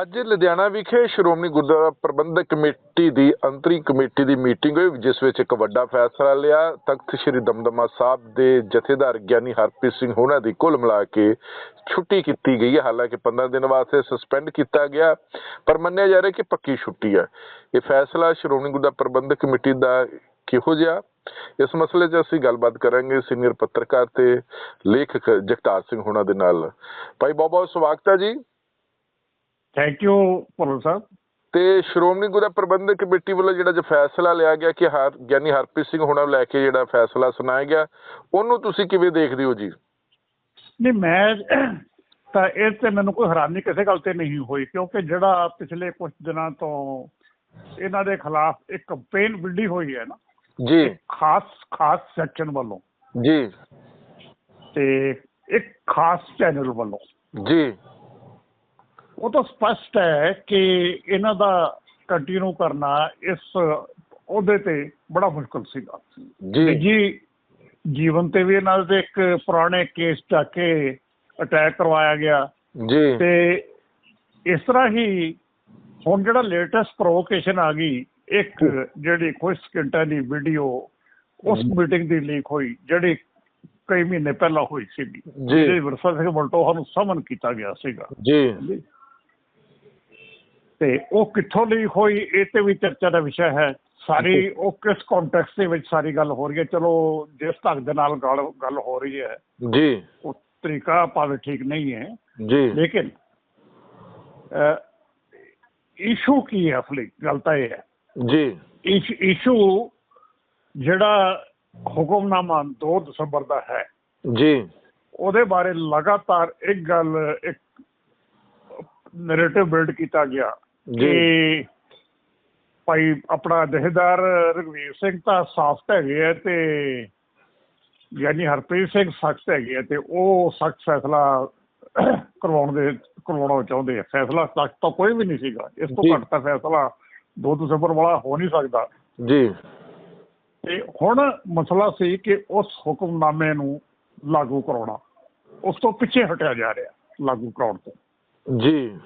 ਅੱਜ ਲੁਧਿਆਣਾ ਵਿਖੇ ਸ਼੍ਰੋਮਣੀ ਗੁਰਦੁਆਰਾ ਪ੍ਰਬੰਧਕ ਕਮੇਟੀ ਦੀ ਅੰਤਰੀ ਕਮੇਟੀ ਦੀ ਮੀਟਿੰਗ ਹੋਈ, ਜਿਸ ਵਿੱਚ ਇੱਕ ਵੱਡਾ ਫੈਸਲਾ ਲਿਆ। ਤਖਤ ਸ੍ਰੀ ਦਮਦਮਾ ਸਾਹਿਬ ਦੇ ਜਥੇਦਾਰ ਗਿਆਨੀ ਹਰਪ੍ਰੀਤ ਸਿੰਘ ਹੋਣਾ ਦੀ ਕੁੱਲ ਮਿਲਾ ਕੇ ਛੁੱਟੀ ਕੀਤੀ ਗਈ ਹੈ। ਹਾਲਾਂਕਿ 15 ਦਿਨ ਵਾਸਤੇ ਸਸਪੈਂਡ ਕੀਤਾ ਗਿਆ, ਪਰ ਮੰਨਿਆ ਜਾ ਰਿਹਾ ਕਿ ਪੱਕੀ ਛੁੱਟੀ ਹੈ। ਇਹ ਫੈਸਲਾ ਸ਼੍ਰੋਮਣੀ ਗੁਰਦੁਆਰਾ ਪ੍ਰਬੰਧਕ ਕਮੇਟੀ ਦਾ ਕਿਹੋ ਜਿਹਾ? ਇਸ ਮਸਲੇ 'ਚ ਅਸੀਂ ਗੱਲਬਾਤ ਕਰਾਂਗੇ ਸੀਨੀਅਰ ਪੱਤਰਕਾਰ ਤੇ ਲੇਖਕ ਜਗਤਾਰ ਸਿੰਘ ਹੋਣਾ ਦੇ ਨਾਲ। ਭਾਈ ਬਹੁਤ ਬਹੁਤ ਸਵਾਗਤ ਹੈ ਜੀ। ਥੈਂਕ ਯੂ ਭੁੱਲਰ ਸਾਹਿਬ ਤੇ ਸ਼੍ਰੋਮਣੀ ਗੁਰਦੁਆਰਾ ਪ੍ਰਬੰਧਕ ਕਮੇਟੀ ਵੱਲੋਂ ਜਿਹੜਾ ਜੋ ਫੈਸਲਾ ਲਿਆ ਗਿਆ ਕਿ ਹਰ ਗਿਆਨੀ ਹਰਪ੍ਰੀਤ ਸਿੰਘ ਹੋਣਾ ਲੈ ਕੇ ਜਿਹੜਾ ਫੈਸਲਾ ਸੁਣਾਇਆ ਗਿਆ ਉਹਨੂੰ ਤੁਸੀਂ ਕਿਵੇਂ ਦੇਖਦੇ ਹੋ ਜੀ? ਨਹੀਂ ਮੈਂ ਤਾਂ ਇਹ ਤੇ ਮੈਨੂੰ ਕੋਈ ਹੈਰਾਨੀ ਕਿਸੇ ਗੱਲ ਤੇ ਨਹੀਂ ਹੋਈ ਕਿਉਂਕਿ ਜਿਹੜਾ ਪਿਛਲੇ ਕੁਝ ਦਿਨਾਂ ਤੋਂ ਇਹਨਾਂ ਦੇ ਖਿਲਾਫ ਇੱਕ ਕੰਪੇਨ ਵਿੱਢੀ ਹੋਈ ਹੈ ਨਾ ਜੀ। ਖਾਸ ਖਾਸ ਸੈਕਸ਼ਨ ਵੱਲੋਂ। ਜੀ। ਤੇ ਇੱਕ ਖਾਸ ਚੈਨਲ ਵੱਲੋਂ। ਜੀ। ਉਹ ਤਾਂ ਸਪਸ਼ਟ ਹੈ ਕਿ ਇਹਨਾਂ ਦਾ ਕੰਟੀਨਿਊ ਕਰਨਾ ਇਸ ਉਹਦੇ ਤੇ ਬੜਾ ਮੁਸ਼ਕਲ ਸੀਗਾ। ਜੀ। ਨਿੱਜੀ ਜੀਵਨ ਤੇ ਵੀ ਇਹਨਾਂ ਦੇ ਇੱਕ ਪੁਰਾਣੇ ਕੇਸ ਚੱਕ ਕੇ ਅਟੈਕ ਕਰਵਾਇਆ ਗਿਆ। ਜੀ। ਤੇ ਇਸ ਤਰ੍ਹਾਂ ਹੀ ਹੁਣ ਜਿਹੜਾ ਲੇਟੈਸਟ ਪ੍ਰੋਵੋਕੇਸ਼ਨ ਆ ਗਈ ਇੱਕ ਜਿਹੜੀ ਕੁਝ ਸਕਿੰਟਾਂ ਦੀ ਵੀਡੀਓ ਉਸ ਮੀਟਿੰਗ ਦੀ ਲੀਕ ਹੋਈ ਜਿਹੜੀ ਕਈ ਮਹੀਨੇ ਪਹਿਲਾਂ ਹੋਈ ਸੀ ਜੀ। ਜਿਹਦੇ ਵਿਰਸਾ ਸਿੰਘ ਬਲਟੋਹਾ ਨੂੰ ਸਮਨ ਕੀਤਾ ਗਿਆ ਸੀਗਾ। ਜੀ। ਤੇ ਉਹ ਕਿੱਥੋਂ ਲੀਕ ਹੋਈ ਇਹ ਤੇ ਵੀ ਚਰਚਾ ਦਾ ਵਿਸ਼ਾ ਹੈ। ਸਾਰੀ ਉਹ ਕਿਸ ਕੰਟੈਕਸਟ ਦੇ ਵਿੱਚ ਸਾਰੀ ਗੱਲ ਹੋ ਰਹੀ ਹੈ? ਚਲੋ ਜਿਸ ਢੰਗ ਦੇ ਨਾਲ ਗੱਲ ਹੋ ਰਹੀ ਹੈ ਜੀ। ਉਹ ਤਰੀਕਾ ਭਾਵੇਂ ਠੀਕ ਨਹੀਂ ਹੈ। ਜੀ। ਲੇਕਿਨ ਇਸ਼ੂ ਕੀ ਹੈ ਅਸਲੀ? ਗੱਲ ਤਾਂ ਇਹ ਹੈ। ਜੀ। ਇਸ ਇਸ਼ੂ ਜਿਹੜਾ ਹੁਕਮਨਾਮਾ 2 ਦਸੰਬਰ ਦਾ ਹੈ ਜੀ। ਉਹਦੇ ਬਾਰੇ ਲਗਾਤਾਰ ਇੱਕ ਗੱਲ ਇੱਕ ਨੈਰੇਟਿਵ ਬਿਲਡ ਕੀਤਾ ਗਿਆ। ਜੀ। ਭਾਈ ਆਪਣਾ ਜਥੇਦਾਰ ਰਘਵੀਰ ਸਿੰਘ ਤਾਂ ਸਾਫਟ ਹੈਗੇ ਆ ਤੇ ਯਾਨੀ ਹਰਪ੍ਰੀਤ ਸਿੰਘ ਸਖਤ ਹੈਗੇ ਆ ਤੇ ਉਹ ਸਖਤ ਫੈਸਲਾ ਕਰਵਾਉਣ ਦੇ ਕਰਵਾਉਣਾ ਚਾਹੁੰਦੇ ਆ। ਫੈਸਲਾ ਸਖਤ ਤਾਂ ਕੋਈ ਵੀ ਨਹੀਂ ਸੀਗਾ। ਇਸ ਤੋਂ। ਘੱਟ ਤਾਂ ਫੈਸਲਾ 2 ਦਸੰਬਰ ਵਾਲਾ ਹੋ ਨਹੀਂ ਸਕਦਾ। ਜੀ। ਤੇ ਹੁਣ ਮਸਲਾ ਸੀ ਕਿ ਉਸ ਹੁਕਮਨਾਮੇ ਨੂੰ ਲਾਗੂ ਕਰਾਉਣਾ। ਉਸ ਤੋਂ ਪਿੱਛੇ ਹਟਿਆ ਜਾ ਰਿਹਾ ਲਾਗੂ ਕਰਾਉਣ ਤੋਂ। ਜੀ।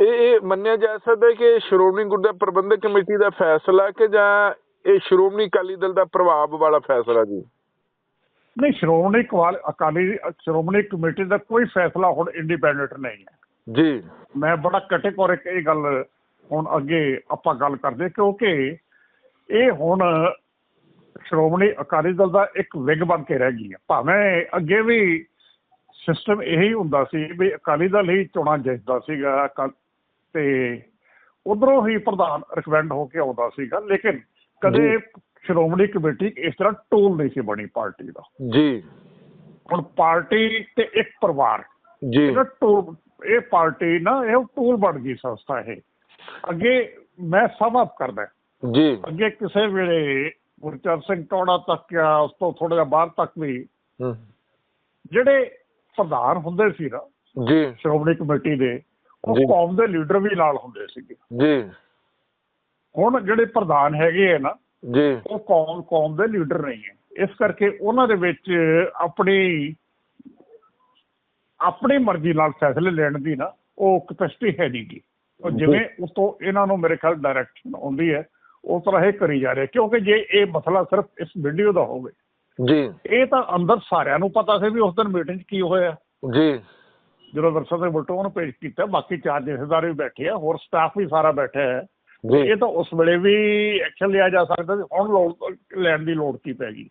ਇਹ ਇਹ ਮੰਨਿਆ ਜਾ ਸਕਦਾ ਹੈ ਕਿ ਸ਼੍ਰੋਮਣੀ ਗੁਰਦੁਆਰਾ ਪ੍ਰਬੰਧਕ ਕਮੇਟੀ ਦਾ ਫੈਸਲਾ ਕਿ ਜਾਂ ਇਹ ਸ਼੍ਰੋਮਣੀ ਅਕਾਲੀ ਦਲ ਦਾ ਪ੍ਰਭਾਵ ਵਾਲਾ ਫੈਸਲਾ ਜੀ? ਨਹੀਂ ਸ਼੍ਰੋਮਣੀ ਅਕਾਲੀ ਸ਼੍ਰੋਮਣੀ ਕਮੇਟੀ ਦਾ ਕੋਈ ਫੈਸਲਾ ਹੁਣ ਇੰਡੀਪੈਂਡੈਂਟ ਨਹੀਂ ਹੈ। ਜੀ। ਮੈਂ ਬੜਾ ਕਟੇਕੋਰਿਕ ਇਹ ਗੱਲ ਹੁਣ ਅੱਗੇ ਆਪਾਂ ਗੱਲ ਕਰਦੇ ਕਿਉਂਕਿ ਇਹ ਹੁਣ ਸ਼੍ਰੋਮਣੀ ਅਕਾਲੀ ਦਲ ਦਾ ਇੱਕ ਵਿਗ ਬਣ ਕੇ ਰਹਿ ਗਈ ਹੈ। ਭਾਵੇਂ ਅੱਗੇ ਵੀ ਸਿਸਟਮ ਇਹੀ ਹੁੰਦਾ ਸੀ ਵੀ ਅਕਾਲੀ ਦਲ ਹੀ ਚੋਣਾਂ ਜਿੱਤਦਾ ਸੀਗਾ ਤੇ ਉਧਰੋਂ ਹੀ ਪ੍ਰਧਾਨ ਰਿਕਮੈਂਡ ਹੋ ਕੇ ਆਉਂਦਾ ਸੀਗਾ ਲੇਕਿਨ ਕਦੇ ਸ਼੍ਰੋਮਣੀ ਕਮੇਟੀ ਇਸ ਤਰ੍ਹਾਂ ਟੂਲ ਨਹੀਂ ਸੀ ਬਣੀ ਪਾਰਟੀ ਦਾ। ਜੀ। ਹੁਣ ਪਾਰਟੀ ਤੇ ਇੱਕ ਪਰਿਵਾਰ ਜੀ। ਇਹਦਾ ਟੂਲ ਇਹ ਪਾਰਟੀ ਨਾ ਇਹ ਟੂਲ ਬਣ ਗਈ ਸੰਸਥਾ ਇਹ। ਅੱਗੇ ਮੈਂ ਸਮ ਅਪ ਕਰਦਾ। ਜੀ। ਅੱਗੇ ਕਿਸੇ ਵੇਲੇ ਗੁਰਚਰਨ ਸਿੰਘ ਟੋੜਾ ਤੱਕ ਜਾਂ ਉਸ ਤੋਂ ਥੋੜਾ ਜਿਹਾ ਬਾਹਰ ਤੱਕ ਵੀ ਜਿਹੜੇ ਪ੍ਰਧਾਨ ਹੁੰਦੇ ਸੀ ਨਾ ਜੀ। ਸ਼੍ਰੋਮਣੀ ਕਮੇਟੀ ਦੇ ਉਹ। ਕੌਮ ਦੇ ਲੀਡਰ ਵੀ ਨਾਲ ਹੁੰਦੇ ਸੀਗੇ। ਜੀ। ਹੁਣ ਜਿਹੜੇ ਪ੍ਰਧਾਨ ਹੈਗੇ ਆ ਨਾ ਜੀ। ਉਹ ਕੌਮ ਕੌਮ ਦੇ ਲੀਡਰ ਨਹੀਂ ਹੈ। ਇਸ ਕਰਕੇ ਉਹਨਾਂ ਦੇ ਵਿੱਚ ਆਪਣੀ ਆਪਣੀ ਮਰਜ਼ੀ ਨਾਲ ਫੈਸਲੇ ਲੈਣ ਦੀ ਨਾ ਉਹ ਕਪੈਸਿਟੀ ਹੈ ਨਹੀਂ ਗੀ। ਉਹ ਜਿਵੇਂ ਉਸ ਤੋਂ ਇਹਨਾਂ ਨੂੰ ਮੇਰੇ ਖਿਆਲ ਡਾਇਰੈਕਸ਼ਨ ਆਉਂਦੀ ਹੈ ਉਸ ਤਰ੍ਹਾਂ ਇਹ ਕਰੀ ਜਾ ਰਿਹਾ। ਕਿਉਂਕਿ ਜੇ ਇਹ ਮਸਲਾ ਸਿਰਫ ਇਸ ਵੀਡੀਓ ਦਾ ਹੋਵੇ ਜੀ। ਇਹ ਤਾਂ ਅੰਦਰ ਸਾਰਿਆਂ ਨੂੰ ਪਤਾ ਸੀ ਵੀ ਉਸ ਦਿਨ ਮੀਟਿੰਗ 'ਚ ਕੀ ਹੋਇਆ। ਜੀ। ਜਦੋਂ ਵਰਸਾ ਦੇ ਬਲਟੋ ਨੂੰ ਪੇਸ਼ ਕੀਤਾ ਬਾਕੀ ਚਾਰ ਜਥੇਦਾਰ ਵੀ ਬੈਠੇ ਆ ਹੋਰ ਸਟਾਫ ਵੀ ਸਾਰਾ ਬੈਠਾ ਹੈ। ਇਹ ਤਾਂ ਉਸ ਵੇਲੇ ਵੀ ਐਕਸ਼ਨ ਲਿਆ ਜਾ ਸਕਦਾ ਸੀ ਹੁਣ ਲੋੜ ਲੈਣ ਦੀ ਲੋੜ ਕੀ ਪੈ ਗਈ।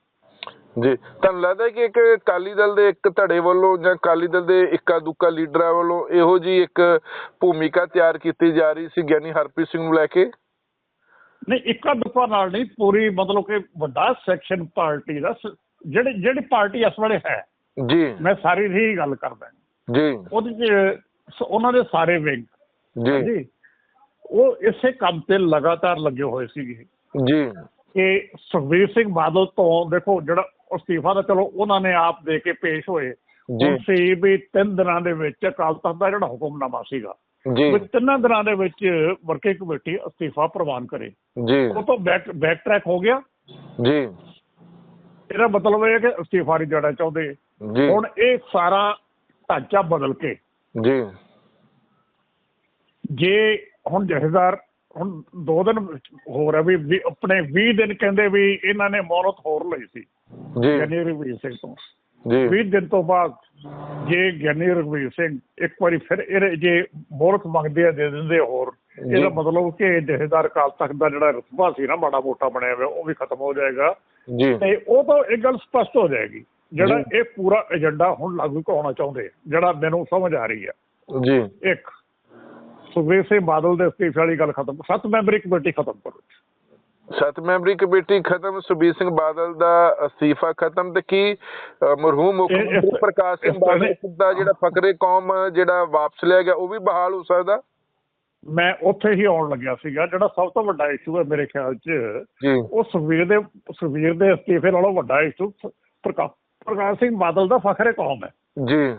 ਜੀ ਤੁਹਾਨੂੰ ਲੱਗਦਾ ਕਿ ਇੱਕ ਅਕਾਲੀ ਦਲ ਦੇ ਇੱਕ ਧੜੇ ਵੱਲੋਂ ਜਾਂ ਅਕਾਲੀ ਦਲ ਦੇ ਇੱਕਾ ਦੁੱਕਾ ਲੀਡਰਾਂ ਵੱਲੋਂ ਇਹੋ ਜੀ ਇੱਕ ਭੂਮਿਕਾ ਤਿਆਰ ਕੀਤੀ ਜਾ ਰਹੀ ਸੀ ਗਿਆਨੀ ਹਰਪ੍ਰੀਤ ਸਿੰਘ ਨੂੰ ਲੈ ਕੇ? ਨਹੀਂ ਇੱਕਾ ਦੁੱਕਾ ਨਾਲ ਨਹੀਂ ਪੂਰੀ ਮਤਲਬ ਕਿ ਵੱਡਾ ਸੈਕਸ਼ਨ ਪਾਰਟੀ ਦਾ ਜਿਹੜੀ ਜਿਹੜੀ ਪਾਰਟੀ ਇਸ ਵੇਲੇ ਹੈ ਜੀ। ਮੈਂ ਸਾਰੀ ਦੀ ਗੱਲ ਕਰਦਾ। ਜੀ। ਉਹਦੇ ਚ ਉਹਨਾਂ ਦੇ ਸਾਰੇ ਵਿੰਗ। ਜੀ। ਉਹ ਇਸੇ ਕੰਮ ਤੇ ਲਗਾਤਾਰ ਲੱਗੇ ਹੋਏ ਸੀਗੇ। ਜੀ। ਕਿ ਸੁਖਬੀਰ ਸਿੰਘ ਬਾਦਲ ਤੋਂ ਦੇਖੋ ਜਿਹੜਾ ਅਸਤੀਫਾ ਤਾਂ ਚਲੋ ਉਹਨਾਂ ਨੇ ਆਪ ਦੇ ਕੇ ਪੇਸ਼ ਹੋਏ। ਜੀ। ਸੀ ਵੀ ਤਿੰਨ ਦਿਨਾਂ ਦੇ ਵਿੱਚ ਅਕਾਲ ਤਖਤ ਦਾ ਜਿਹੜਾ ਹੁਕਮਨਾਮਾ ਸੀਗਾ ਜੀ। ਵੀ ਤਿੰਨਾਂ ਦਿਨਾਂ ਦੇ ਵਿੱਚ ਵਰਕਿੰਗ ਕਮੇਟੀ ਅਸਤੀਫਾ ਪ੍ਰਵਾਨ ਕਰੇ। ਜੀ। ਉਹ ਤੋਂ ਬੈਕ ਬੈਕ ਟਰੈਕ ਹੋ ਗਿਆ। ਜੀ। ਇਹਦਾ ਮਤਲਬ ਇਹ ਹੈ ਕਿ ਅਸਤੀਫਾ ਨਹੀਂ ਦੇਣਾ ਚਾਹੁੰਦੇ। ਹੁਣ ਇਹ ਸਾਰਾ ਢਾਂਚਾ ਬਦਲ ਕੇ। ਜੀ। ਜੇ ਹੁਣ ਜਥੇਦਾਰ ਹੁਣ ਦੋ ਦਿਨ ਹੋਰ ਹੈ ਵੀ ਵੀ ਆਪਣੇ 20 ਦਿਨ ਕਹਿੰਦੇ ਵੀ ਇਹਨਾਂ ਨੇ ਮੌਨਤ ਹੋਰ ਲਈ ਸੀ। ਜੀ। ਗਿਆਨੀ ਰਘਵੀਰ ਸਿੰਘ ਤੋਂ। ਜੀ। 20 ਦਿਨ ਤੋਂ ਬਾਅਦ ਜੇ ਗਿਆਨੀ ਰਘਵੀਰ ਸਿੰਘ ਇੱਕ ਵਾਰੀ ਫਿਰ ਇਹ ਜੇ ਮੋਹਰਤ ਮੰਗਦੇ ਆ ਦੇ ਦਿੰਦੇ ਹੋਰ। ਇਹਦਾ ਮਤਲਬ ਕਿ ਜਥੇਦਾਰ ਕਾਲ ਤੱਕ ਦਾ ਜਿਹੜਾ ਰਤਬਾ ਸੀ ਨਾ ਮਾੜਾ ਮੋਟਾ ਬਣਿਆ ਹੋਇਆ ਉਹ ਵੀ ਖਤਮ ਹੋ ਜਾਏਗਾ। ਜੀ। ਤੇ ਉਹ ਤਾਂ ਇਹ ਗੱਲ ਸਪਸ਼ਟ ਹੋ ਜਾਏਗੀ। ਜਿਹੜਾ। ਇਹ ਪੂਰਾ ਏਜੰਡਾ ਹੁਣ ਲਾਗੂ ਕਰਾਉਣਾ ਚਾਹੁੰਦੇ ਜਿਹੜਾ ਮੈਨੂੰ ਸਮਝ ਆ ਰਹੀ ਹੈ ਜੀ। ਇੱਕ ਸੁਖਬੀਰ ਸਿੰਘ ਬਾਦਲ ਦੇ ਅਸਤੀਫੇ ਵਾਲੀ ਗੱਲ ਖਤਮ ਸੱਤ ਮੈਂਬਰੀ ਕਮੇਟੀ ਖਤਮ ਕਰੋ। ਸੱਤ ਮੈਂਬਰੀ ਕਮੇਟੀ ਖਤਮ ਸੁਬੀਰ ਸਿੰਘ ਬਾਦਲ ਦਾ ਅਸਤੀਫਾ ਖਤਮ ਤੇ ਕੀ ਮਰਹੂਮ ਮੁੱਖ ਮੰਤਰੀ ਪ੍ਰਕਾਸ਼ ਸਿੰਘ ਬਾਦਲ ਦਾ ਜਿਹੜਾ ਫਕਰੇ ਕੌਮ ਜਿਹੜਾ ਵਾਪਸ ਲਿਆ ਗਿਆ ਉਹ ਵੀ ਬਹਾਲ ਹੋ ਸਕਦਾ? ਮੈਂ ਉੱਥੇ ਹੀ ਆਉਣ ਲੱਗਿਆ ਸੀਗਾ ਜਿਹੜਾ ਸਭ ਤੋਂ ਵੱਡਾ ਇਸ਼ੂ ਹੈ ਮੇਰੇ ਖਿਆਲ 'ਚ ਉਹ ਸੁਖਬੀਰ ਦੇ ਸੁਖਬੀਰ ਦੇ ਅਸਤੀਫੇ ਨਾਲੋਂ ਵੱਡਾ ਇਸ਼ੂ ਪ੍ਰਕਾਸ਼ ਪ੍ਰਕਾਸ਼ ਸਿੰਘ ਬਾਦਲ ਦਾ ਫਖਰੇ ਕੌਮ ਹੈ। ਜੀ।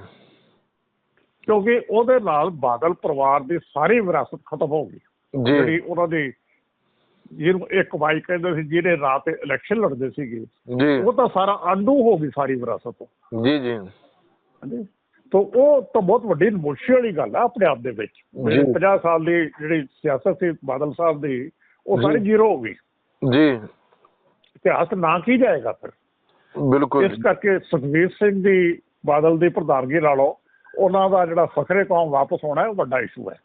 ਕਿਉਂਕਿ ਉਹਦੇ ਨਾਲ ਬਾਦਲ ਪਰਿਵਾਰ ਦੀ ਸਾਰੀ ਵਿਰਾਸਤ ਖਤਮ ਹੋ ਗਈ। ਜਿਹੜੀ ਉਹਨਾਂ ਦੀ ਜਿਹਨੂੰ ਇੱਕ ਵਾਈ ਕਹਿੰਦੇ ਸੀ ਜਿਹਨੇ ਰਾਤ ਇਲੈਕਸ਼ਨ ਲੜਦੇ ਸੀਗੇ ਉਹ ਤਾਂ ਸਾਰਾ ਆਂਡੂ ਹੋ ਗਈ ਸਾਰੀ ਵਿਰਾਸਤ ਜੀ ਜੀ। ਤਾਂ ਉਹ ਤਾਂ ਬਹੁਤ ਵੱਡੀ ਨਮੋਸ਼ੀ ਵਾਲੀ ਗੱਲ ਆ ਆਪਣੇ ਆਪ ਦੇ ਵਿੱਚ। ਜੀ। 50 ਸਾਲ ਦੀ ਜਿਹੜੀ ਸਿਆਸਤ ਸੀ ਬਾਦਲ ਸਾਹਿਬ ਦੀ ਉਹ ਸਾਰੀ। ਜ਼ੀਰੋ ਹੋ ਗਈ। ਜੀ। ਇਤਿਹਾਸ ਨਾ ਕੀ ਜਾਏਗਾ ਫਿਰ? ਬਿਲਕੁਲ ਇਸ ਕਰਕੇ ਸੁਖਬੀਰ ਸਿੰਘ ਦੀ ਬਾਦਲ ਦੀ ਪ੍ਰਧਾਨਗੀ ਨਾਲੋਂ ਉਹਨਾਂ ਦਾ ਜਿਹੜਾ ਫਖਰੇ ਕੌਮ ਵਾਪਸ ਹੋਣਾ ਹੈ ਉਹ ਵੱਡਾ ਇਸ਼ੂ ਹੈ।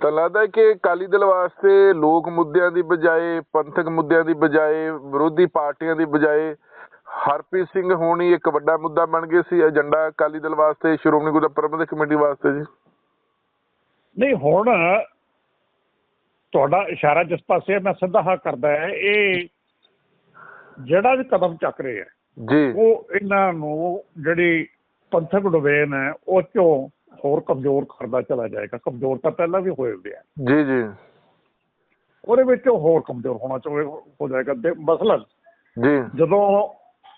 ਤਾਂ ਲੱਗਦਾ ਕਿ ਅਕਾਲੀ ਦਲ ਵਾਸਤੇ ਲੋਕ ਮੁੱਦਿਆਂ ਦੀ ਬਜਾਏ ਪੰਥਕ ਮੁੱਦਿਆਂ ਦੀ ਬਜਾਏ ਵਿਰੋਧੀ ਪਾਰਟੀਆਂ ਦੀ ਬਜਾਏ ਹਰਪ੍ਰੀਤ ਸਿੰਘ ਹੋਣੀ ਇੱਕ ਵੱਡਾ ਮੁੱਦਾ ਬਣ ਗਏ ਸੀ ਏਜੰਡਾ ਅਕਾਲੀ ਦਲ ਵਾਸਤੇ ਸ਼੍ਰੋਮਣੀ ਗੁਰਦੁਆਰਾ ਪ੍ਰਬੰਧਕ ਕਮੇਟੀ ਵਾਸਤੇ ਜੀ। ਨਹੀਂ ਹੁਣ ਤੁਹਾਡਾ ਇਸ਼ਾਰਾ ਜਿਸ ਪਾਸੇ ਮੈਂ ਸਿੱਧਾ ਹਾਂ ਕਰਦਾ ਹੈ ਇਹ ਜਿਹੜਾ ਵੀ ਕਦਮ ਚੱਕ ਰਹੇ ਹੈ ਜੀ। ਉਹ ਇਹਨਾਂ ਨੂੰ ਜਿਹੜੀ ਪੰਥਕ ਡੋਵੇਨ ਹੈ ਉਹ ਚੋਂ ਹੋਰ ਕਮਜ਼ੋਰ ਕਰਦਾ ਚਲਾ ਜਾਏਗਾ। ਕਮਜ਼ੋਰ ਤਾਂ ਪਹਿਲਾਂ ਵੀ ਹੋਏ ਹੋਏ ਆ। ਜੀ ਜੀ। ਉਹਦੇ ਵਿੱਚ ਹੋਰ ਕਮਜ਼ੋਰ ਹੋਣਾ ਚਾਹੇ ਹੋ ਜਾਏਗਾ। ਮਸਲਨ ਜੀ। ਜਦੋਂ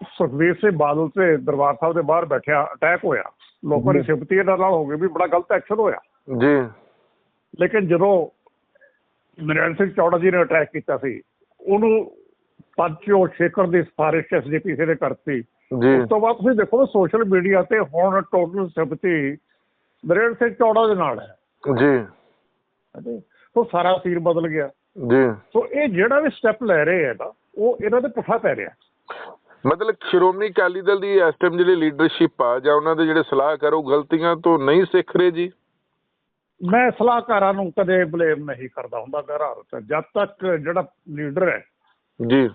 ਸੁਖਬੀਰ ਸਿੰਘ ਬਾਦਲ ਤੇ ਦਰਬਾਰ ਸਾਹਿਬ ਦੇ ਬਾਹਰ ਬੈਠਿਆ ਅਟੈਕ ਹੋਇਆ ਲੋਕਾਂ ਦੀ। ਸਿਫਤੀ ਇਹਦੇ ਨਾਲ ਹੋ ਗਈ ਵੀ ਬੜਾ ਗਲਤ ਐਕਸ਼ਨ ਹੋਇਆ। ਜੀ। ਲੇਕਿਨ ਜਦੋਂ ਨਰੈਣ ਸਿੰਘ ਚੌੜਾ ਜੀ ਨੇ ਅਟੈਕ ਕੀਤਾ ਸੀ ਉਹਨੂੰ ਪੰਚੋ ਸ਼ੇਖਰ ਦੀ ਸਿਫਾਰਿਸ਼ ਐਸਜੀਪੀਸੀ ਨੇ ਕਰਤੀ ਜੀ। ਉਸ ਤੋਂ ਬਾਅਦ ਤੁਸੀਂ ਦੇਖੋ ਸੋਸ਼ਲ ਮੀਡੀਆ ਤੇ ਹੁਣ ਟੋਟਲ ਸਿਫਤੀ ਨਰੈਣ ਸਿੰਘ ਚੌੜਾ ਦੇ ਨਾਲ ਹੈ। ਜੀ। ਸੋ ਸਾਰਾ ਸੀਰ ਬਦਲ ਗਿਆ। ਜੀ। ਸੋ ਇਹ ਜਿਹੜਾ ਵੀ ਸਟੈਪ ਲੈ ਰਹੇ ਹੈ ਨਾ ਉਹ ਇਹਨਾਂ ਦੇ ਪੁੱਠਾ ਪੈ ਰਿਹਾ। ਮਤਲਬ ਸ਼੍ਰੋਮਣੀ ਅਕਾਲੀ ਦਲ ਦੀ ਇਸ ਟਾਈਮ ਜਿਹੜੀ ਲੀਡਰਸ਼ਿਪ ਆ ਜਾਂ ਉਹਨਾਂ ਦੇ ਜਿਹੜੇ ਸਲਾਹਕਾਰ ਉਹ ਗਲਤੀਆਂ ਤੋਂ ਨਹੀਂ ਸਿੱਖ ਰਹੇ ਜੀ? ਮੈਂ ਸਲਾਹਕਾਰਾਂ ਨੂੰ ਕਦੇ ਬਲੇਮ ਨਹੀਂ ਕਰਦਾ ਹੁੰਦਾ ਗਰਾਰਤ ਜਦ ਤੱਕ ਜਿਹੜਾ ਲੀਡਰ ਹੈ ਜੀ।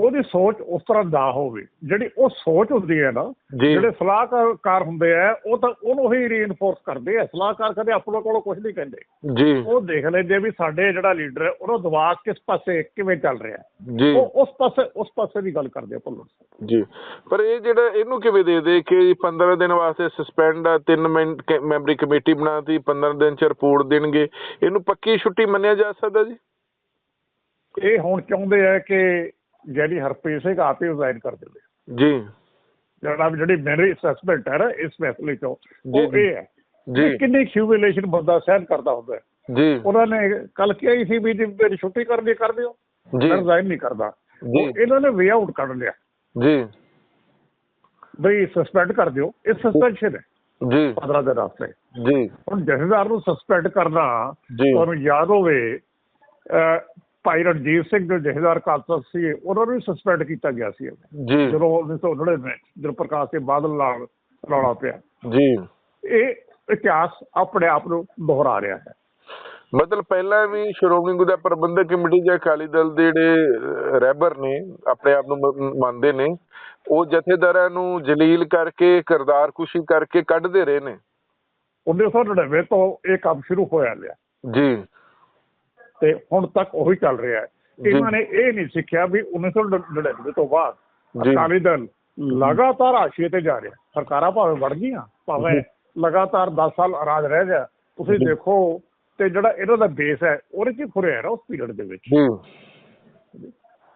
ਉਹਦੀ ਸੋਚ ਉਸ ਤਰ੍ਹਾਂ ਨਾ ਹੋਵੇ। ਜਿਹੜੀ ਉਹ ਸੋਚ ਹੁੰਦੀ ਹੈ ਨਾ ਜਿਹੜੇ ਸਲਾਹਕਾਰ ਹੁੰਦੇ ਆ ਉਹ ਤਾਂ ਉਹਨੂੰ ਹੀ ਰੀਇਨਫੋਰਸ ਕਰਦੇ ਆ। ਸਲਾਹਕਾਰ ਕਦੇ ਆਪਣੇ ਕੋਲੋਂ ਕੁਝ ਨਹੀਂ ਕਹਿੰਦੇ। ਜੀ। ਉਹ ਦੇਖ ਲੈਂਦੇ ਵੀ ਸਾਡੇ ਜਿਹੜਾ ਲੀਡਰ ਹੈ ਉਹਦਾ ਦਿਮਾਗ ਕਿਸ ਪਾਸੇ ਕਿਵੇਂ ਚੱਲ ਰਿਹਾ। ਜੀ। ਉਹ ਉਸ ਪਾਸੇ ਉਸ ਪਾਸੇ ਦੀ ਗੱਲ ਕਰਦੇ ਆ ਸਾਹਿਬ ਜੀ। ਪਰ ਇਹ ਜਿਹੜਾ ਇਹਨੂੰ ਕਿਵੇਂ ਦੇ ਦੇ ਕਿ 15 ਦਿਨ ਵਾਸਤੇ ਸਸਪੈਂਡ ਆ ਤਿੰਨ ਮੈਂਬ- ਮੈਂਬਰੀ ਕਮੇਟੀ ਬਣਾਤੀ 15 ਦਿਨ ਚ ਰਿਪੋਰਟ ਦੇਣਗੇ। ਇਹਨੂੰ ਪੱਕੀ ਛੁੱਟੀ ਮੰਨਿਆ ਜਾ ਸਕਦਾ ਜੀ? ਇਹ ਹੁਣ ਚਾਹੁੰਦੇ ਆ ਕਿ ਜਿਹੜੀ ਹਰਪ੍ਰੀਤ ਸਿੰਘ ਆਪ ਰਿਜ਼ਾਈਨ ਕਰ ਦੇਵੇ ਜੀ। ਜਿਹੜਾ ਜਿਹੜੀ ਮੇਰੀ ਅਸੈਸਮੈਂਟ ਹੈ ਨਾ ਇਸ ਫੈਸਲੇ ਚੋਂ ਉਹ। ਇਹ ਹੈ ਜੀ। ਕਿੰਨੀ ਹਿਊਮਿਲੇਸ਼ਨ ਬੰਦਾ ਸਹਿਨ ਕਰਦਾ ਹੁੰਦਾ ਹੈ। ਜੀ। ਉਹਨਾਂ ਨੇ ਕੱਲ ਕਿਹਾ ਹੀ ਸੀ ਵੀ ਜੇ ਮੇਰੀ ਛੁੱਟੀ ਕਰਨੀ ਕਰ ਦਿਓ। ਜੀ। ਰਿਜ਼ਾਈਨ ਨਹੀਂ ਕਰਦਾ। ਇਹਨਾਂ ਨੇ ਵੇ ਆਊਟ ਕੱਢ ਲਿਆ। ਜੀ। ਬਈ ਸਸਪੈਂਡ ਕਰ ਦਿਓ। ਇਹ ਸਸਪੈਂਸ਼ਨ ਹੈ। ਜੀ। 15 ਦਿਨ ਵਾਸਤੇ। ਜੀ। ਹੁਣ ਜਥੇਦਾਰ ਨੂੰ ਸਸਪੈਂਡ ਕਰਨਾ ਤੁਹਾਨੂੰ ਯਾਦ ਹੋਵੇ ਭਾਈ ਰਣਜੀਤ ਸਿੰਘ ਜੋ ਜਥੇਦਾਰ ਕਾਲਸਾ ਸੀ ਉਹਨਾਂ ਨੂੰ ਸਸਪੈਂਡ ਕੀਤਾ ਗਿਆ ਸੀ ਜਦੋਂ 1999 ਜਦੋਂ ਪ੍ਰਕਾਸ਼ ਸਿੰਘ ਬਾਦਲ ਨਾਲ ਰੌਲਾ ਪਿਆ। ਜੀ। ਇਹ ਇਤਿਹਾਸ ਆਪਣੇ ਆਪ ਨੂੰ ਦੁਹਰਾ ਰਿਹਾ ਹੈ। ਮਤਲਬ ਪਹਿਲਾਂ ਵੀ ਸ਼੍ਰੋਮਣੀ ਗੁਰਦੁਆਰਾ ਪ੍ਰਬੰਧਕ ਕਮੇਟੀ ਜਾਂ ਅਕਾਲੀ ਦਲ ਦੇ ਜਿਹੜੇ ਰਹਿਬਰ ਨੇ ਆਪਣੇ ਆਪ ਨੂੰ ਮੰਨਦੇ ਨੇ ਉਹ ਜਥੇਦਾਰਾਂ ਨੂੰ ਜਲੀਲ ਕਰਕੇ ਕਿਰਦਾਰ ਕੁਸ਼ੀ ਕਰਕੇ ਕੱਢਦੇ ਰਹੇ ਨੇ। 1999 ਤੋਂ ਇਹ ਕੰਮ ਸ਼ੁਰੂ ਹੋਇਆ ਲਿਆ। ਜੀ। ਤੇ ਹੁਣ ਤੱਕ ਉਹੀ ਚੱਲ ਰਿਹਾ ਹੈ। ਇਹਨਾਂ ਨੇ ਇਹ ਨਹੀਂ ਸਿੱਖਿਆ ਵੀ 1999 ਤੋਂ ਬਾਅਦ ਅਕਾਲੀ ਦਲ ਲਗਾਤਾਰ ਹਾਸ਼ੀਏ ਤੇ ਜਾ ਰਿਹਾ। ਸਰਕਾਰਾਂ ਭਾਵੇਂ ਵੜ ਗਈਆਂ ਭਾਵੇਂ ਲਗਾਤਾਰ 10 ਸਾਲ ਰਾਜ ਰਹਿ ਗਿਆ ਤੁਸੀਂ। ਦੇਖੋ ਤੇ ਜਿਹੜਾ ਇਹਨਾਂ ਦਾ ਬੇਸ ਹੈ ਉਹਦੇ ਚ ਹੀ ਖੁਰਿਆ ਨਾ ਉਸ ਪੀਰੀਅਡ ਦੇ ਵਿੱਚ।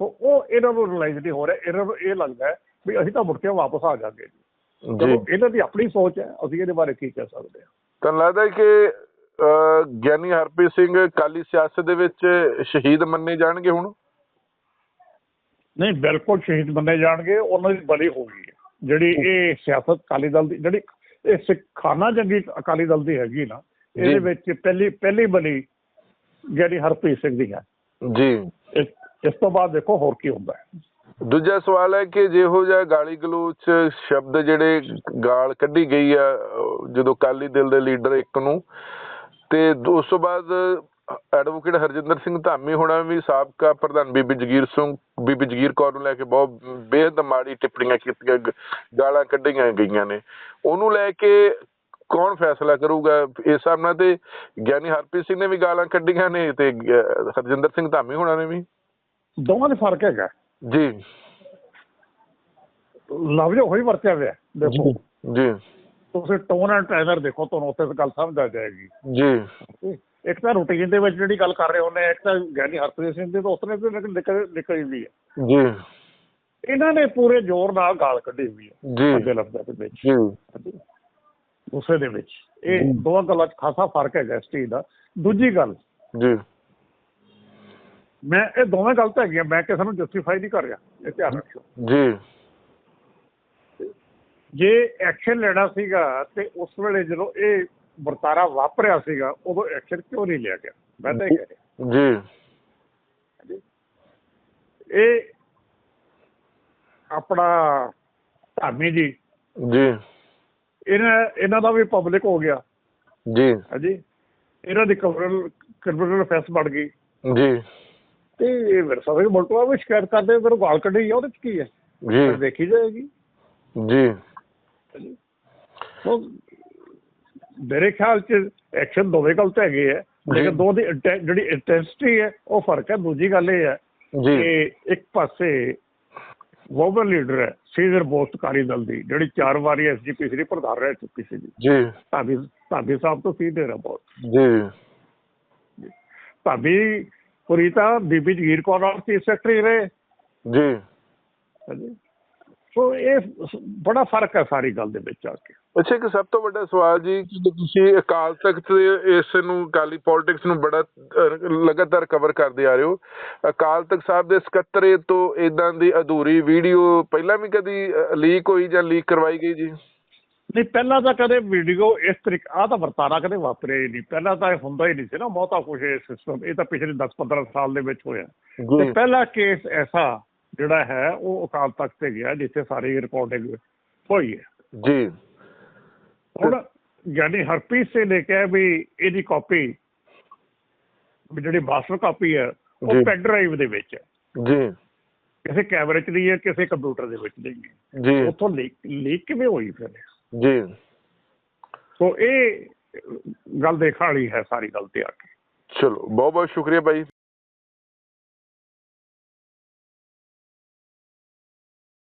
ਉਹ ਇਹਨਾਂ ਨੂੰ ਰਿਅਲਾਈਜ਼ ਨਹੀਂ ਹੋ ਰਿਹਾ ਇਹਨਾਂ ਨੂੰ ਇਹ ਲੱਗਦਾ ਹੈ ਵੀ ਅਸੀਂ ਤਾਂ ਮੁੜ ਕੇ ਵਾਪਸ ਆ ਜਾਾਂਗੇ। ਜੀ। ਇਹਨਾਂ ਦੀ ਆਪਣੀ ਸੋਚ ਹੈ ਅਸੀਂ ਇਹਦੇ ਬਾਰੇ ਕੀ ਕਹਿ ਸਕਦੇ ਹਾਂ। ਤਾਂ ਲੱਗਦਾ ਹੈ ਕਿ ਗਿਆਨੀ ਹਰਪ੍ਰੀਤ ਸਿੰਘ ਕਾਲੀ ਸਿਆਸਤ ਦੇ ਵਿੱਚ ਸ਼ਹੀਦ ਮੰਨੇ ਜਾਣਗੇ ਹੁਣ? ਨਹੀਂ ਬਿਲਕੁਲ ਸ਼ਹੀਦ ਬੰਦੇ ਜਾਣਗੇ ਉਹਨਾਂ ਦੀ ਬਲੀ ਹੋ ਗਈ ਹੈ। ਜਿਹੜੀ ਇਹ ਸਿਆਸਤ ਅਕਾਲੀ ਦਲ ਦੀ ਜਿਹੜੀ ਇਹ ਸਿੱਖਾਨਾ ਜੰਗੀ ਅਕਾਲੀ ਦਲ ਦੀ ਹੈਗੀ ਨਾ ਇਹਦੇ। ਵਿੱਚ ਪਹਿਲੀ ਪਹਿਲੀ ਬਣੀ ਜਿਹੜੀ ਹਰਪ੍ਰੀਤ ਸਿੰਘ ਦੀ ਹੈ। ਜੀ। ਇਸ ਤੋਂ ਬਾਅਦ ਦੇਖੋ ਹੋਰ ਕੀ ਹੁੰਦਾ ਹੈ। ਦੂਜਾ ਸਵਾਲ ਹੈ ਕਿ ਜਿਹੋ ਜਿਹਾ ਗਾਲੀ ਗਲੋਚ ਸ਼ਬਦ ਜਿਹੜੇ ਗਾਲ ਕੱਢੀ ਗਈ ਆ ਜਦੋਂ ਕਾਲੀ ਦਿਲ ਦੇ ਲੀਡਰ ਇੱਕ ਨੂੰ ਤੇ ਉਸ ਤੋਂ ਬਾਅਦ ਐਡਵੋਕੇਟ ਹਰਜਿੰਦਰ ਸਿੰਘ ਧਾਮੀ ਹੋਣਾ ਵੀ ਸਾਬਕਾ ਪ੍ਰਧਾਨ ਬੀਬੀ ਜਗੀਰ ਸਿੰਘ ਬੀਬੀ ਜਗੀਰ ਕੌਰ ਨੂੰ ਲੈ ਕੇ ਬਹੁਤ ਬੇਹੱਦ ਮਾੜੀ ਟਿੱਪਣੀਆਂ ਕੀਤੀਆਂ ਗਾਲਾਂ ਕੱਢੀਆਂ ਗਈਆਂ ਨੇ। ਉਹਨੂੰ ਲੈ ਕੇ ਕੌਣ ਫੈਸਲਾ ਕਰੂਗਾ? ਇਸ ਹਿਸਾਬ ਨਾਲ ਤੇ ਗਿਆਨੀ ਹਰਪ੍ਰੀਤ ਸਿੰਘ ਨੇ ਵੀ ਗਾਲਾਂ ਕੱਢੀਆਂ ਨੇ ਤੇ ਹਰਜਿੰਦਰ ਸਿੰਘ ਧਾਮੀ ਹੋਣਾ ਨੇ ਵੀ। ਦੋਵਾਂ ਦੇ ਫ਼ਰਕ ਹੈਗਾ। ਜੀ। ਲਫ਼ਜ਼ ਉਹੀ ਵਰਤਿਆ ਹੋਇਆ। ਦੇਖੋ। ਜੀ। ਤੁਸੀਂ ਟੋਨ ਐਂਡ ਟੈਨਰ ਦੇਖੋ ਤੁਹਾਨੂੰ ਉੱਥੇ ਗੱਲ ਸਮਝ ਆ ਜਾਏਗੀ। ਜੀ। ਇੱਕ ਤਾਂ ਰੂਟੀਨ ਦੇ ਵਿੱਚ ਜਿਹੜੀ ਗੱਲ ਕਰ ਰਹੇ ਹੁੰਦੇ ਇੱਕ ਤਾਂ ਗਿਆਨੀ ਹਰਪ੍ਰੀਤ ਸਿੰਘ ਦੇ ਤਾਂ ਉਸਨੇ ਤੇ ਨਿਕਲ ਨਿਕਲ ਨਿਕਲ ਜਾਂਦੀ ਹੈ ਜੀ। ਇਹਨਾਂ ਨੇ ਪੂਰੇ ਜ਼ੋਰ ਨਾਲ ਗਾਲ ਕੱਢੀ ਹੋਈ ਹੈ ਜੀ। ਅੱਗੇ ਲਫ਼ਜ਼ਾਂ ਦੇ ਵਿੱਚ ਜੀ। ਗੁੱਸੇ ਦੇ ਵਿੱਚ। ਇਹ ਦੋਵਾਂ ਗੱਲਾਂ 'ਚ ਖਾਸਾ ਫ਼ਰਕ ਹੈਗਾ ਇਸ ਚੀਜ਼ ਦਾ। ਦੂਜੀ ਗੱਲ ਜੀ। ਮੈਂ ਇਹ ਦੋਵੇਂ ਗਲਤ ਹੈਗੀਆਂ ਮੈਂ ਕਿਸੇ ਨੂੰ ਜਸਟੀਫਾਈ ਨਹੀਂ ਕਰ ਰਿਹਾ। ਇਹ ਧਿਆਨ ਰੱਖਿਓ। ਜੀ। ਜੇ ਐਕਸ਼ਨ ਲੈਣਾ ਸੀਗਾ ਤੇ ਉਸ ਵੇਲੇ ਜਦੋਂ ਇਹ ਵਰਤਾਰਾ ਵਾਪਰਿਆ ਸੀਗਾ ਉਦੋਂ ਐਕਸ਼ਨ ਕਿਉਂ ਨਹੀਂ ਲਿਆ ਗਿਆ? ਮੈਂ ਤਾਂ ਇਹ ਕਹਿ ਰਿਹਾ। ਜੀ। ਇਹ ਆਪਣਾ ਧਾਮੀ ਜੀ ਜੀ। ਇਹਨਾਂ ਇਹਨਾਂ ਦਾ ਵੀ ਪਬਲਿਕ ਹੋ ਗਿਆ। ਜੀ। ਹਾਂਜੀ। ਇਹਨਾਂ ਦੀ ਕ੍ਰਿਮੀਨਲ ਕ੍ਰਿਮੀਨਲ ਅਫੈਂਸ ਬਣ ਗਈ। ਜੀ। ਤੇ ਇਹ ਵਿਰਸਾ ਸਿੰਘ ਮਲਟੋਆ ਵੀ ਸ਼ਿਕਾਇਤ ਕਰਦੇ ਮੇਰੇ ਗਾਲ ਕੱਢੀ ਆ ਉਹਦੇ ਚ ਕੀ ਹੈ ਜੀ। ਦੇਖੀ ਜਾਏਗੀ। ਜੀ। ਮੇਰੇ ਖਿਆਲ ਚ ਐਕਸ਼ਨ ਦੋਵੇਂ ਗਲਤ ਹੈਗੇ ਆ ਲੇਕਿਨ ਦੋ ਦੀ ਜਿਹੜੀ ਇੰਟੈਂਸਿਟੀ ਹੈ ਉਹ ਫ਼ਰਕ ਹੈ ਦੂਜੀ ਗੱਲ ਇਹ ਹੈ ਜੀ। ਕਿ ਇੱਕ ਪਾਸੇ ਵੋਬਰ ਲੀਡਰ ਹੈ ਸੀਜ਼ਰ ਬੋਸਟ ਕਾਰੀ ਦਲ ਦੀ ਜਿਹੜੀ ਚਾਰ ਵਾਰੀ ਐਸਜੀਪੀਸੀ ਦੀ ਪ੍ਰਧਾਨ ਰਹਿ ਚੁੱਕੀ ਸੀ। ਜੀ। ਭਾਬੀ ਭਾਬੀ ਸਾਹਿਬ ਤੋਂ ਸੀਧੇ ਰਿਹਾ ਬਹੁਤ। ਜੀ। ਭਾਬੀ ਪੁਰੀ ਤਾਂ ਬੀਬੀ ਜਗੀਰ ਕੌਰ ਚੀਫ ਸੈਕਟਰੀ ਰਹੇ। ਜੀ। ਹਾਂਜੀ। ਸੋ ਇਹ ਬੜਾ ਫ਼ਰਕ ਹੈ ਸਾਰੀ ਗੱਲ ਦੇ ਵਿੱਚ ਆ ਕੇ। ਅੱਛਾ ਇੱਕ ਸਭ ਤੋਂ ਵੱਡਾ ਸਵਾਲ ਜੀ ਕਿ ਤੁਸੀਂ ਅਕਾਲ ਤਖਤ ਦੇ ਇਸ ਨੂੰ ਕਾਲੀ ਪੋਲਿਟਿਕਸ ਨੂੰ ਬੜਾ ਲਗਾਤਾਰ ਕਵਰ ਕਰਦੇ ਆ ਰਹੇ ਹੋ ਅਕਾਲ ਤਖਤ ਸਾਹਿਬ ਦੇ ਸਕੱਤਰੇ ਤੋਂ ਇਦਾਂ ਦੀ ਅਧੂਰੀ ਵੀਡੀਓ ਪਹਿਲਾਂ ਵੀ ਕਦੀ ਲੀਕ ਹੋਈ ਜਾਂ ਲੀਕ ਕਰਵਾਈ ਗਈ ਜੀ? ਨਹੀਂ ਪਹਿਲਾਂ ਤਾਂ ਕਦੇ ਵੀਡੀਓ ਇਸ ਤਰੀਕੇ ਆ ਤਾਂ ਵਰਤਾਰਾ ਕਦੇ ਵਾਪਰਿਆ ਹੀ ਨਹੀਂ। ਪਹਿਲਾਂ ਤਾਂ ਇਹ ਹੁੰਦਾ ਹੀ ਨਹੀਂ ਸੀ ਨਾ ਬਹੁਤਾ ਕੁਝ ਇਹ ਸਿਸਟਮ ਇਹ ਤਾਂ ਪਿਛਲੇ 10-15 ਸਾਲ ਦੇ ਵਿੱਚ ਹੋਇਆ। ਤੇ ਪਹਿਲਾ ਕੇਸ ਐਸਾ ਜਿਹੜਾ ਹੈ ਉਹ ਅਕਾਲ ਤਖਤ ਤੇ ਗਿਆ ਜਿੱਥੇ ਸਾਰੀ ਰਿਕਾਰਡਿੰਗ ਹੋਈ ਹੈ। ਜੀ। ਹੁਣ ਯਾਨੀ ਹਰਪ੍ਰੀਤ ਸਿੰਘ ਨੇ ਕਿਹਾ ਵੀ ਇਹਦੀ ਕਾਪੀ ਵੀ ਜਿਹੜੀ ਮਾਸਟਰ ਕਾਪੀ ਹੈ। ਉਹ ਪੈਨ ਡਰਾਈਵ ਦੇ ਵਿੱਚ ਹੈ। ਜੀ। ਕਿਸੇ ਕੈਮਰੇ 'ਚ ਨਹੀਂ ਹੈ ਕਿਸੇ ਕੰਪਿਊਟਰ ਦੇ ਵਿੱਚ ਨਹੀਂ ਹੈ। ਜੀ। ਉੱਥੋਂ ਲੀਕ ਲੀਕ ਕਿਵੇਂ ਹੋਈ ਫਿਰ ਜੀ। ਸੋ ਇਹ ਗੱਲ ਦੇਖਣ ਵਾਲੀ ਹੈ ਸਾਰੀ ਗੱਲ ਤੇ ਆ ਕੇ। ਚਲੋ ਬਹੁਤ ਬਹੁਤ ਸ਼ੁਕਰੀਆ ਭਾਈ।